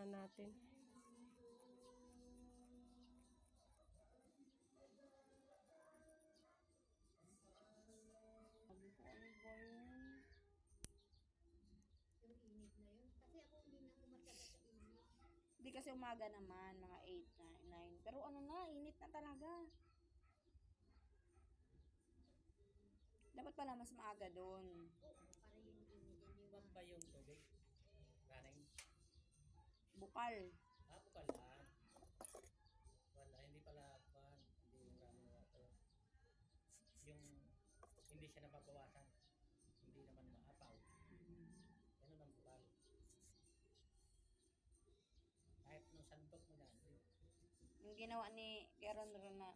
Puntahan natin. Hindi na umasaga sa init. Hindi kasi umaga naman, mga 8, 9. Pero ano na, init na talaga. Dapat pala mas maaga doon. Oo, para yun init. Hindi Wag ba yung tubig? Bukal. Ah, bukal lang. Wala, hindi pala pan. Hindi yung running water. Yung hindi siya nababawasan. Hindi naman maapaw. Yan ang bukal. Kahit nung sandok mo yan. Yung ginawa ni Karen Ron na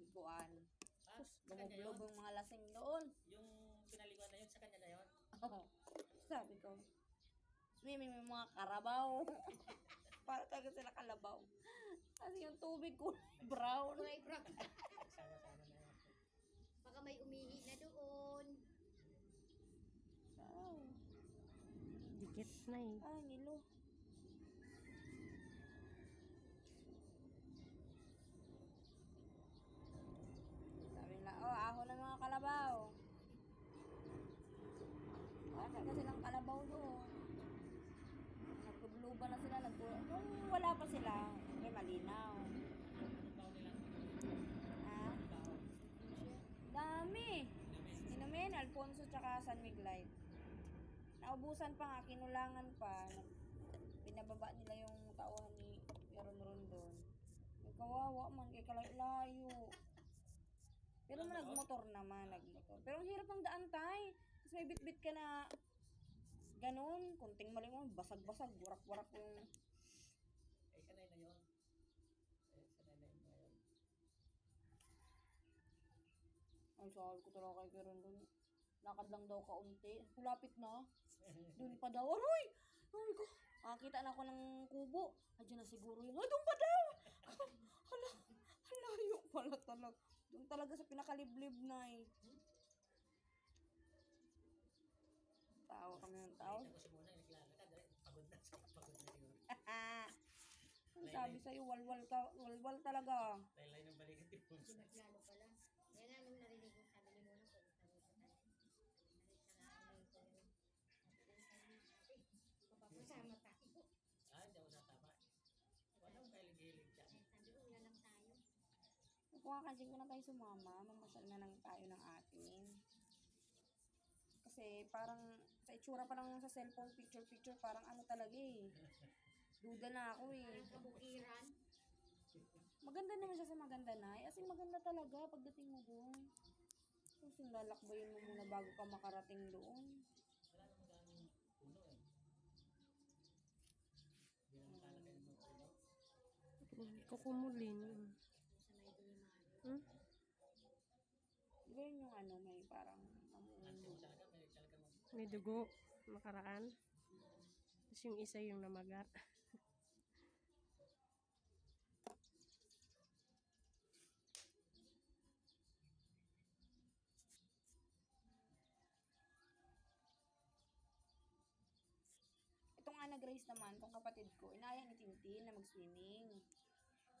biguan. Ah, yun. Lumublob yung mga lasing doon. Yung pinaliwan na yun, sa kanya na yun. Oo. Swimming may mga karabaw. Para talaga sila kalabaw. Kasi yung tubig ko, brown. Kulay brown. Baka may umihi na doon. Wow. Dikit na eh. Ay, nilo. Sabi nila, oh, aho na mga kalabaw. Wala talaga silang kalabaw doon. Nagkubluban na sila. Nagku Nung wala pa sila, may malinaw. Anong baon nila? Ah, Baon. Dami. Inumin. Alfonso tsaka San Miguelite. Naubusan pa nga, kinulangan pa. Pinababa nila yung tauhan ni Meron Ron doon. May kawawa man, kay kalayo-layo. Pero man, nagmotor naman, nagmotor. Pero ang hirap ng daan, tay. Kasi may bit-bit ka na ganun. Kunting mali mo, basag-basag, warak-warak yung... Ang sabi ko talaga kay Meron doon. Lakad lang daw kaunti. Kulapit na. Doon pa daw. Aroy! Sabi ko, nakakita na ako ng kubo. Andiyan na siguro yun. Ay, doon pa daw! Hala, halayo pala talaga. Doon talaga sa pinakaliblib na eh. Tawa kami ng tao. Si Mona, naglalakad. Pagod na. Pagod na siguro. Ang sabi sa'yo, walwal, ka, walwal talaga. Laylay ng balikat yung Mona. Naglalo pala. Kaya nga nung narinig ko sabi ni Mona ko, sabi ko tayo. Sabi ko na sabi ko. Sabi ko, papasama tayo. Ah, hindi ako natama. Walang dyan. Sabi ko, wala lang tayo. Kung kakasin ko na tayo sumama, mamasyal na lang tayo ng atin. Kasi parang sa itsura pa lang sa cellphone picture-picture, parang ano talaga eh. Duda na ako eh. Parang kabukiran. Maganda naman siya sa maganda na. As in, maganda talaga pagdating mo doon. Tapos yung lalakbayin mo muna bago ka makarating doon. Wala namang daming puno eh. Hindi naman kalaki ng mga puno. Kukumulin. Hmm? Yun yung ano, may parang talaga, talaga mag... May dugo. Makaraan. Tapos yung isa yung namaga. Grace naman, itong kapatid ko, inaya ni Tintin na mag-swimming.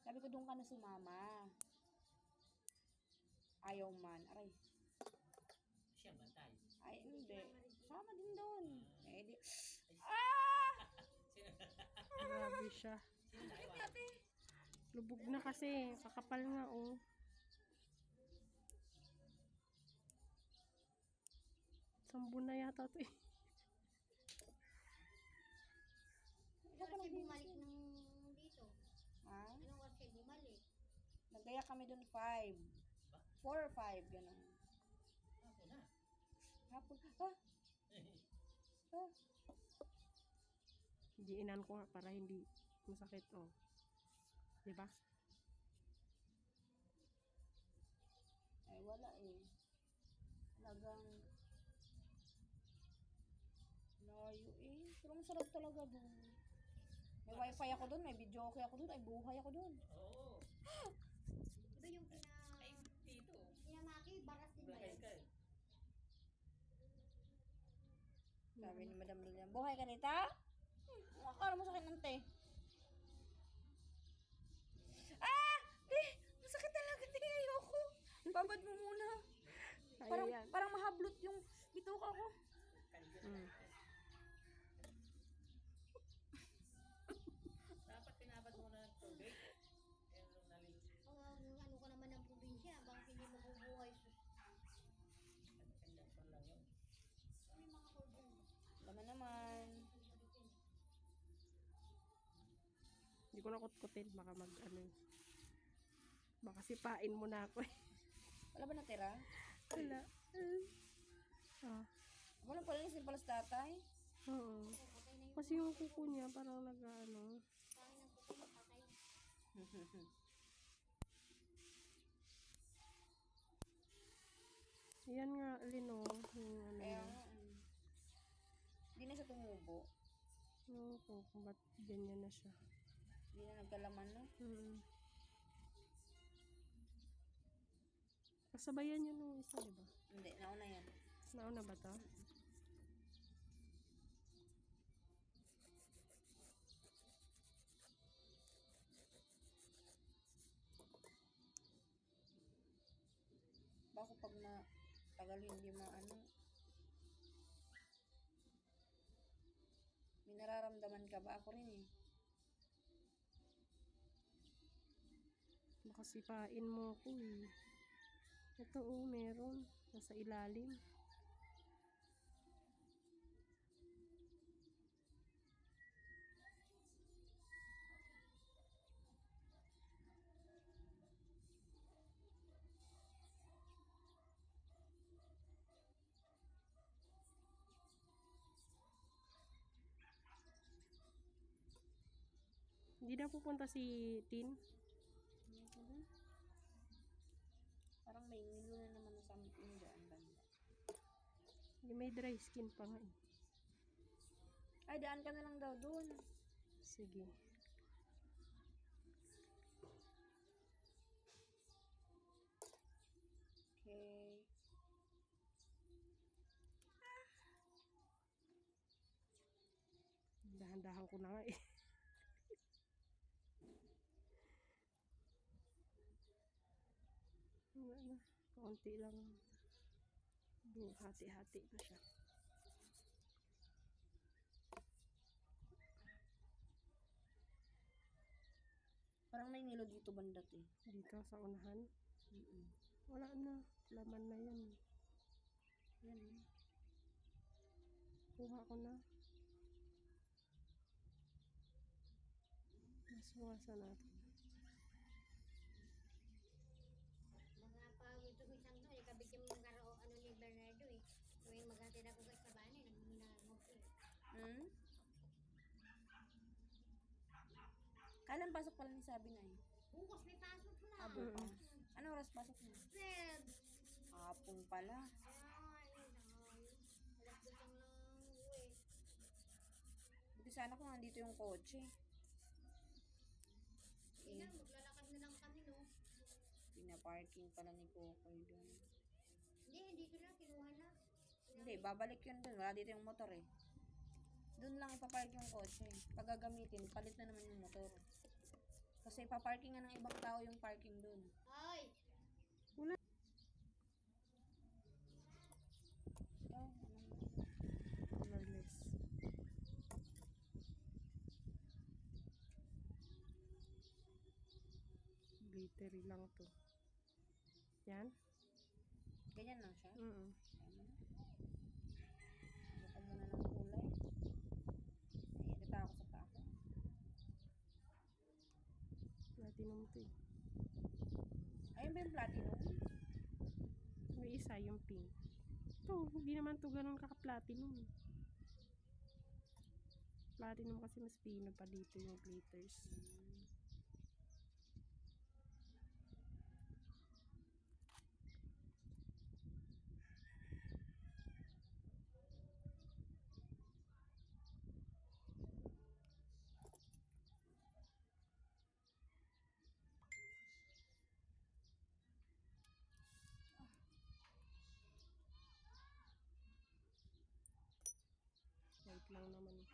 Sabi ko, doon ka na sumama. Ayaw man. Aray. Siya bantay. Ay, hindi. Sama din doon. Eh, di... Ah! Grabe siya. Lubog na kasi. Kakapal nga oh. Sambo na yata to eh. Ano kasi bumalik ng dito? Ha? Anong kasi bumalik? Nagaya kami doon 5. Ba? 4 or 5, gano'n. Ako na. Hapon. Ah! Ah! Diinan ko para hindi masakit oh. Di ba? Ay, wala eh. Talagang... Layo eh. Pero masarap talaga doon. May wifi ako doon, may video okay ako doon, ay buhay ako doon. Oo. Iba Sabi ni Madam Lilian, buhay ka nita? Hmm, akala mo sakit ng te. Ah! Te! Masakit talaga, te. Ayoko. Babad mo muna. Parang, parang mahablot yung bituka ko. Mm. Ko na kutkutin. Baka mag ano. Baka sipain mo na ako eh. Wala ba natira? Wala. Ah. Palinisin pala sa tatay. Oo. Kasi yung kuko niya parang kuko patay. Yan nga, Lino. Yung ano Kaya nga. Hindi na siya tumubo. Yung ko kung ba't ganyan na siya. Hindi na nagkalaman no. Mm. Kasabayan yun nung isa, di ba? Hindi, nauna yan. Nauna ba to? Bako pag ma tagal hindi maano. May nararamdaman ka ba? Ako rin eh. Baka sipain mo ko eh. Ito oh, meron. Nasa ilalim. Hindi na pupunta si Tin. Parang may ngilo na naman na something dyan banda. Hindi may dry skin pa nga eh. Ay, daan ka na lang daw dun. Sige. Okay. Dahan-dahan ko na nga eh. Wala na. Kaunti lang. Hati-hati na siya. Parang may ngilo dito bandat eh. Dito sa unahan. Mm-mm. Wala na. Laman na yan. Yan eh. Kuha ko na. Maswasa natin. Mga pag ito isang to, ikabigyan mo ng karo, ano ni Bernardo eh. Tuwing maghatid ako sa sabane, nagminamot eh. Hmm? Kailan pasok pala ni sabi na eh? Bukas may pasok na. Ah, bukas. Ano oras pasok niya? Red! Hapon pala. Ay, ay. Alas dutang lang uwi. Buti sana kung nandito yung kotse. Hindi na, maglalakad na lang kami no. Pinaparking pala ni Kokoy doon. Hindi, na, kinuha na. Hindi, babalik yun doon. Wala dito yung motor eh. Doon lang ipapark yung kotse. Pag gagamitin, palit na naman yung motor. Kasi ipaparking nga ng ibang tao yung parking doon. Ay! Wala. Oh, anong- Colorless. Glittery lang to. Yan? Ganyan lang siya. Mm Ano? Gusto ko muna ng kulay. Naiirita ako sa tako. Platinum to eh. Ayun ba yung platinum? May isa yung pink. Ito, hindi naman to ganun kaka-platinum. Platinum kasi mas pino pa dito yung glitters. Lang naman.